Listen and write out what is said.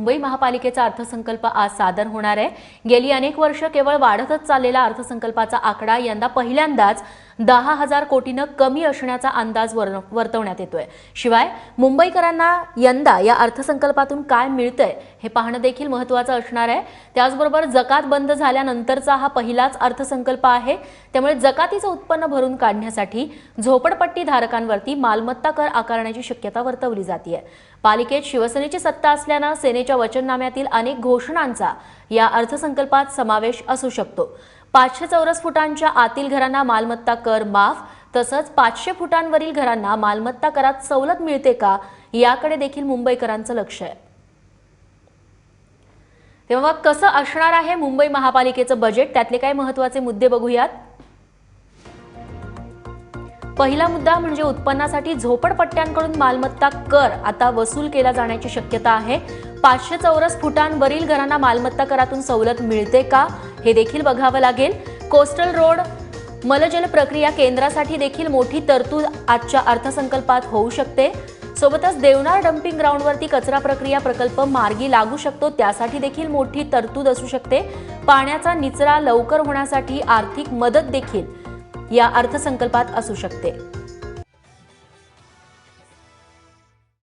मुंबई महापालिकेचा अर्थसंकल्प आज सादर होणार आहे. गेली अनेक वर्ष केवळ वाढतच चाललेला अर्थसंकल्पाचा आकडा यंदा पहिल्यांदाच दहा हजार कोटीनं कमी असण्याचा अंदाज वर्तवण्यात येतोय. शिवाय मुंबईकरांना यंदा या अर्थसंकल्पातून काय मिळतंय हे पाहणं देखील महत्वाचं असणार आहे. त्याचबरोबर जकात बंद झाल्यानंतरचा हा पहिलाच अर्थसंकल्प आहे. त्यामुळे जकातीचं उत्पन्न भरून काढण्यासाठी झोपडपट्टी धारकांवरती मालमत्ता कर आकारण्याची शक्यता वर्तवली जाते पालिकेत शिवसेनेची सत्ता असल्यानं सेनेच्या वचननाम्यातील अनेक घोषणांचा या अर्थसंकल्पात समावेश असू शकतो. पाचशे चौरस फुटांच्या आतील घरांना मालमत्ता कर माफ तसंच पाचशे फुटांवरील घरांना मालमत्ता करात सवलत मिळते का याकडे देखील मुंबईकरांचं लक्ष आहे. तेव्हा कसं असणार आहे मुंबई महापालिकेचं बजेट त्यातले काही महत्त्वाचे मुद्दे बघूयात. पहिला मुद्दा म्हणजे उत्पन्नासाठी झोपडपट्ट्यांकडून मालमत्ता कर आता वसूल केला जाण्याची शक्यता आहे. पाचशे चौरस फुटांवरील घरांना मालमत्ता करातून सवलत मिळते का हे देखील बघावं लागेल. कोस्टल रोड मलजल प्रक्रिया केंद्रासाठी देखील मोठी तरतूद आजच्या अर्थसंकल्पात होऊ शकते. सोबतच देवनार डम्पिंग ग्राउंडवरती कचरा प्रक्रिया प्रकल्प मार्गी लागू शकतो त्यासाठी देखील मोठी तरतूद असू शकते. पाण्याचा निचरा लवकर होण्यासाठी आर्थिक मदत देखील या अर्थसंकल्पात असू शकते.